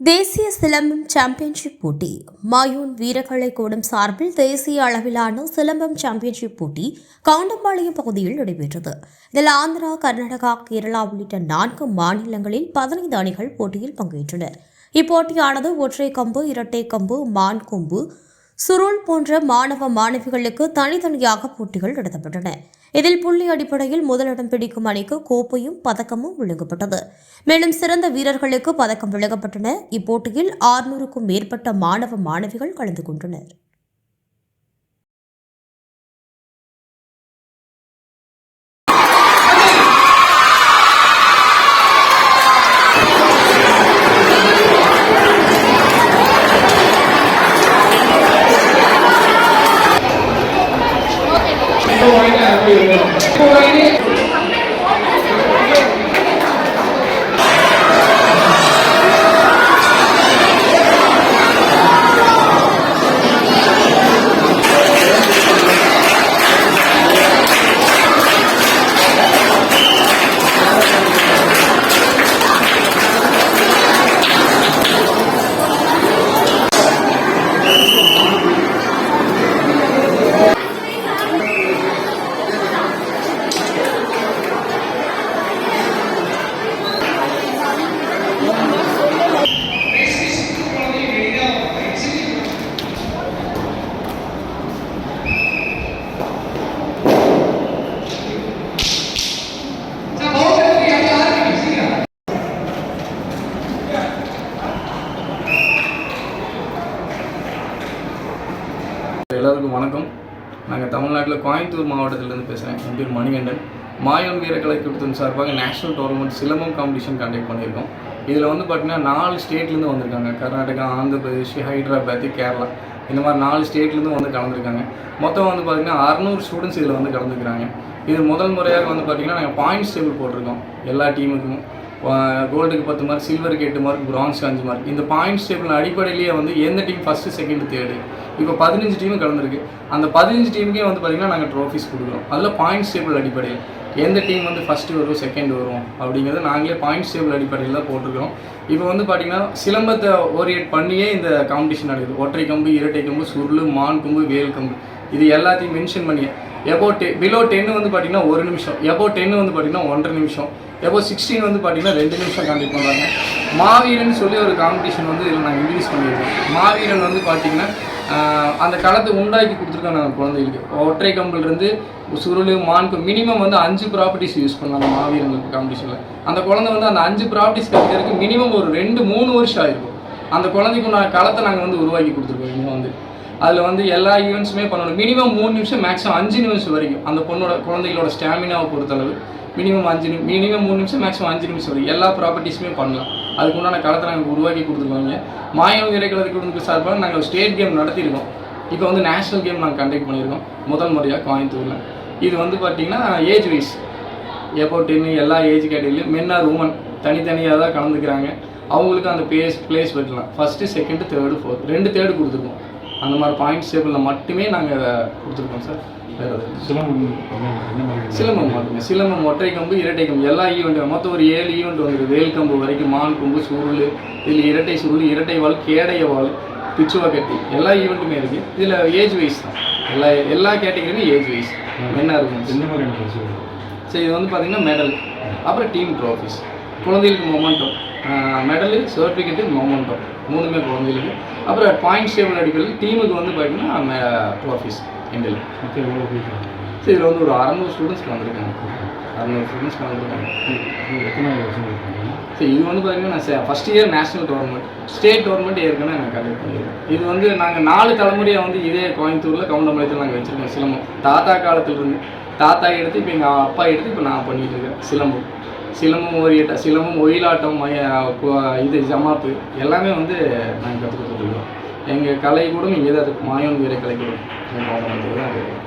தேசிய சிலம்பம் சாம்பியன்ஷிப் போட்டி. மாயூன் வீரக்கலை கூடம் சார்பில் தேசிய அளவிலான சிலம்பம் சாம்பியன்ஷிப் போட்டி கவுண்டம்பாளையம் பகுதியில் நடைபெற்றது. இதில் ஆந்திரா கர்நாடகா கேரளா உள்ளிட்ட நான்கு மாநிலங்களில் பதினைந்து அணிகள் போட்டியில் பங்கேற்றனர் இப்போட்டியானது ஒற்றை கம்பு இரட்டை கம்பு மான் கொம்பு சுருள் போன்ற மாணவ மாணவிகளுக்கு தனித்தனியாக போட்டிகள் நடத்தப்பட்டன. இதில் புள்ளி அடிப்படையில் முதலிடம் பிடிக்கும் அணிக்கு கோப்பையும் பதக்கமும் வழங்கப்பட்டது. மேலும் சிறந்த வீரர்களுக்கு பதக்கம் வழங்கப்பட்டன இப்போட்டியில் ஆறுநூறுக்கும் மேற்பட்ட மாணவ மாணவிகள் கலந்து கொண்டனர். 後輩ね。は、எல்லாருக்கும் வணக்கம். நாங்கள் தமிழ்நாட்டில் கோயம்புத்தூர் மாவட்டத்திலேருந்து பேசுகிறேன் என் பேர் மணிகண்டன். மாயம் வீரக்கலை கூட்டத்தின் சார்பாக national tournament silambam competition conduct பண்ணியிருக்கோம். இதில் வந்து பார்த்தீங்கன்னா நாலு ஸ்டேட்லேருந்து வந்திருக்காங்க. கர்நாடகா ஆந்திர பிரதேஷ் ஹைதராபாத் கேரளா. இந்த மாதிரி நாலு ஸ்டேட்லேருந்து வந்து கலந்துருக்காங்க. மொத்தம் வந்து பார்த்தீங்கன்னா அறநூறு ஸ்டூடெண்ட்ஸ் இதில் வந்து கலந்துக்கிறாங்க இது முதல் முறையாக வந்து பார்த்தீங்கன்னா நாங்கள் பாயிண்ட்ஸ் டேபிள் போட்டிருக்கோம். எல்லா டீமுக்கும் கோல்டுக்கு பத்து மார்க் சில்வருக்கு எட்டு மார்க் பிரான்ஸ்க்கு அஞ்சு மார்க் இந்த பாயிண்ட்ஸ் டேபிள் அடிப்படையிலேயே வந்து எந்த டீம் ஃபஸ்ட்டு செகண்ட் தேர்டு இப்போ பதினஞ்சு டீம் கலந்துருக்கு. அந்த பதினஞ்சு டீமுக்கே வந்து பார்த்திங்கன்னா நாங்கள் ட்ரோஃபிஸ் கொடுக்குறோம். அதில் பாயிண்ட்ஸ் டேபிள் அடிப்படையில் எந்த டீம் வந்து ஃபஸ்ட்டு வரும் செகண்ட் வரும் அப்படிங்கிறத நாங்களே பாயிண்ட்ஸ் டேபிள் அடிப்படையில் தான் போட்டிருக்கிறோம். இப்போ வந்து பார்த்திங்கன்னா சிலம்பத்தை ஓரியேட் பண்ணியே இந்த காம்படிஷன் நடக்குது. ஒற்றை கம்பு இரட்டை கம்பு சுருள் மான் கம்பு வேல் கம்பு. இது எல்லாத்தையும் மென்ஷன் பண்ணி எபோ டெ பிலோ டென்னு வந்து பார்த்தீங்கன்னா ஒரு நிமிஷம் எபோ டென்னு வந்து பார்த்தீங்கன்னா ஒன்றரை நிமிஷம் எபோ சிக்ஸ்டீன் வந்து பார்த்தீங்கன்னா ரெண்டு நிமிஷம் காண்டக்ட் பண்ணுறாங்க மாவீரன் சொல்லி ஒரு காம்படிஷன் வந்து இதில் நாங்கள் இன்க்ரீஸ் பண்ணியிருக்கோம் மாவீரன் வந்து பார்த்தீங்கன்னா அந்த களத்தை உண்டாக்கி கொடுத்துருக்கோம் நாங்கள் குழந்தைகளுக்கு. ஒற்றை கம்பிலிருந்து சுருள் மான்கு மினிமம் வந்து அஞ்சு ப்ராப்பர்ட்டிஸ் யூஸ் பண்ணலாம் அந்த மாவீரங்களுக்கு காம்படிஷனில் அந்த குழந்தை வந்து அந்த அஞ்சு ப்ராப்பர்ட்டிஸ் கிடைக்கிறதுக்கு மினிமம் ஒரு ரெண்டு மூணு வருஷம் ஆயிருக்கும். அந்த குழந்தைக்கு நான் களத்தை நாங்கள் வந்து உருவாக்கி கொடுத்துருக்கோம். இன்னும் வந்து அதில் வந்து எல்லா ஈவெண்ட்ஸுமே பண்ணணும். மினிமம் மூணு நிமிஷம் மேக்ஸிமம் அஞ்சு நிமிஷம் வரைக்கும். அந்த பொண்ணோட குழந்தைகளோட ஸ்டாமினாவை பொறுத்தளவு. மினிமம் அஞ்சு நிமிஷம் மினிமம் மூணு நிமிஷம் மேக்ஸிமம் அஞ்சு நிமிஷம் வரைக்கும். எல்லா ப்ராப்பர்ட்டிஸுமே பண்ணலாம். அதுக்கு உண்டான களத்தை நாங்கள் உருவாக்கி கொடுத்துருவாங்க மாயம் விரைக்கிறது கொடுத்து சார்பாக நாங்கள் ஸ்டேட் கேம் நடத்தியிருக்கோம். இப்போ வந்து நேஷ்னல் கேம் நாங்கள் கண்டக்ட் பண்ணியிருக்கோம். முதல் முறையாக கோயம்புத்தூரில். இது வந்து பார்த்திங்கன்னா ஏஜ் வைஸ் எப்போ டென்னு எல்லா ஏஜ் கேட்டகரியிலும் மென் ஆர் உமன் தனித்தனியாக தான் கலந்துக்கிறாங்க. அவங்களுக்கு அந்த பிளேஸ் பிளேஸ் வைக்கலாம் ஃபஸ்ட்டு செகண்டு தேர்டு ஃபோர்த் ரெண்டு தேர்டு கொடுத்துருக்கோம். அந்த மாதிரி பாயிண்ட்ஸ் டேபிளில் மட்டுமே நாங்கள் கொடுத்துருக்கோம் சார். சிலம்பம் மட்டுமே. சிலம்பம் ஒற்றை கம்பு இரட்டை கம்பு. எல்லா ஈவெண்ட்டும் மொத்தம் ஒரு ஏழு ஈவெண்ட் வந்துருக்கு வேல் கம்பு வரைக்கும் மான் கொம்பு சுருள் இதில் இரட்டை சுருள் இரட்டை வால் கேடைய வால் பிச்சுவா கட்டி. எல்லா ஈவெண்ட்டுமே இருக்குது இதில் ஏஜ் வைஸ் தான். எல்லா எல்லா கேட்டகரியுமே ஏஜ் வைஸ் இருக்கும்? என்ன பரிசு சரி இது வந்து பார்த்திங்கன்னா மெடல் அப்புறம் டீம் ட்ராஃபிஸ் குழந்தைகளுக்கு மொமெண்டம் மெடலு சர்டிஃபிகேட்டு மொமெண்டம் மூணுமே குழந்தைகளுக்கு. அப்புறம் பாயிண்ட்ஸ் டேபிள் அடிப்படையில் டீமுக்கு வந்து பார்த்தீங்கன்னா ட்ராஃபிஸ் எண்டில் மொத்தம் எவ்வளோ சரி இதில் வந்து ஒரு அறநூறு ஸ்டூடெண்ட்ஸ் கலந்துருக்காங்க அறநூறு ஸ்டூடெண்ட்ஸ் கலந்துருக்காங்க எத்தனை வருஷம் சரி இது வந்து பார்த்தீங்கன்னா நான் first year national tournament state tournament ஏற்கனவே நான் கண்டக்ட் பண்ணியிருக்கேன். இது வந்து நாங்கள் நாலு தலைமுறையாக வந்து இதே கோயம்புத்தூரில் கவுண்டம்பாளையத்தில் நாங்கள் வச்சுருக்கோம் சிலம்பம். தாத்தா காலத்துலேருந்து தாத்தா எடுத்து இப்போ எங்கள் அப்பா எடுத்து இப்போ நான் பண்ணிட்டு இருக்கேன் சிலம்பம். சிலம்பம் ஒரியட்ட சிலம்பம் ஒயிலாட்டம் மய- இது ஜமாப்பு எல்லாமே வந்து நாங்கள் கற்றுக் கொடுத்துருக்கோம் எங்கள் கலை கூட இங்கே தான் இருக்குது மாயோன் வீர கலை எங்கள் கவுண்டம்பாளையத்தில் தான் இருக்குது